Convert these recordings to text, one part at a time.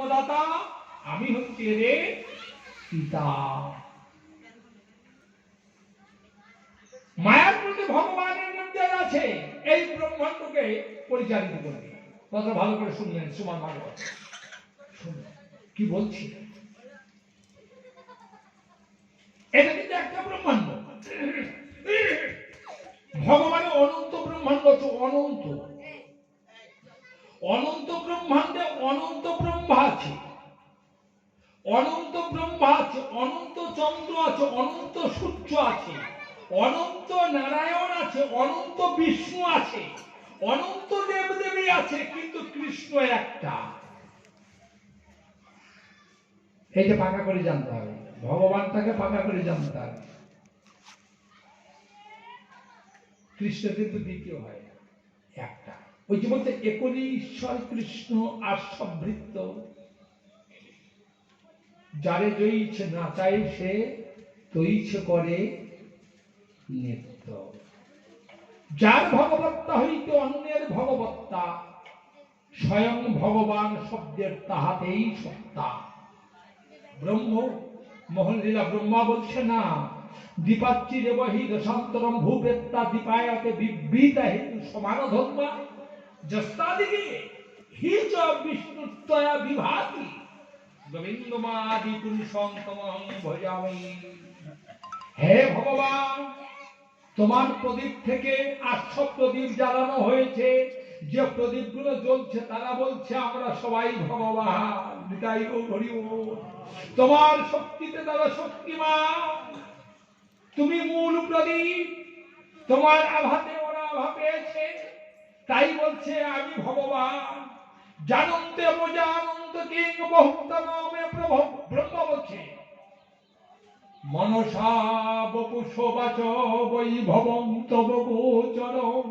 জন্মদাতা আমি হচ্ছে রে পিতা। মায়ার প্রতি ভগবানের নির্দেশ আছে, এই ব্রহ্মাণ্ডকে পরিচালিত করবে। কথা ভালো করে শুনলেন, সুমান ভাগবত। কি বলছি? এটা কিন্তু একটা ব্রহ্মাণ্ড। ভগবানের অনন্ত ব্রহ্মাণ্ড অনন্ত। অনন্ত ব্রহ্মাণ্ডে অনন্ত অনন্ত ব্রহ্মা আছে, অনন্ত চন্দ্র আছে, অনন্ত সূর্য আছে, অনন্ত নারায়ণ আছে, অনন্ত বিষ্ণু আছে, অনন্ত দেবদেবী আছে, কিন্তু কৃষ্ণ একটা। এইটা পাকা করে জানতে হবে ভগবানটাকে পাকা করে জানতে হবে। কৃষ্ণ কিন্তু দ্বিতীয় হয় একটা। ওই যে বলতে একলি ঈশ্বর কৃষ্ণ আর সবৃত্ত যারে জয়ীছে নাচাই সে তো তৈছে করে নিত্য। যার ভগবত্তা হইতে অন্যের ভগবত্তা, স্বয়ং ভগবান শব্দের তাহাতেই সত্তা। ব্রহ্ম মোহনলীলা ব্রহ্মা বলছে না দীপাচ্ছি দেবহি দশান্তরম ভূপেত্তা দীপায়তে বিবিতা হেতু সমান ধর্মা যস্তাদিকে হি চ বিষ্ণুত্বয়া বিভাতি। হে ভগবান, তোমার প্রদীপ থেকে আটশো প্রদীপ জ্বালানো হয়েছে। যে প্রদীপগুলো জ্বলছে, তারা বলছে, আমরা সবাই ভগবান। তোমার শক্তিতে তারা শক্তিমান। তুমি মূল প্রদীপ। তোমার আভাতে ওরা আভা পেয়েছে। তাই বলছে, আমি ভগবান জানন্তে বোঝানন্দ কিং বহুতম মে প্রভু ব্রহ্ম বলছে মনসা বপুষ বাচ তব গোচরম।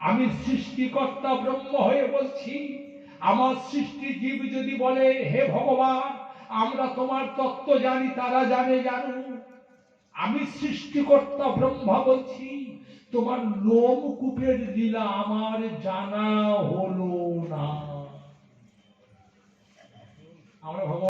আমি সৃষ্টিকর্তা ব্রহ্ম হয়ে বলছি, আমার সৃষ্টি জীব যদি বলে, হে ভগবান, আমরা তোমার তত্ত্ব জানি, তারা জানে, জানো। আমি সৃষ্টিকর্তা ব্রহ্মা বলছি, তোমার লোম কূপের লীলা আমার জানা হলো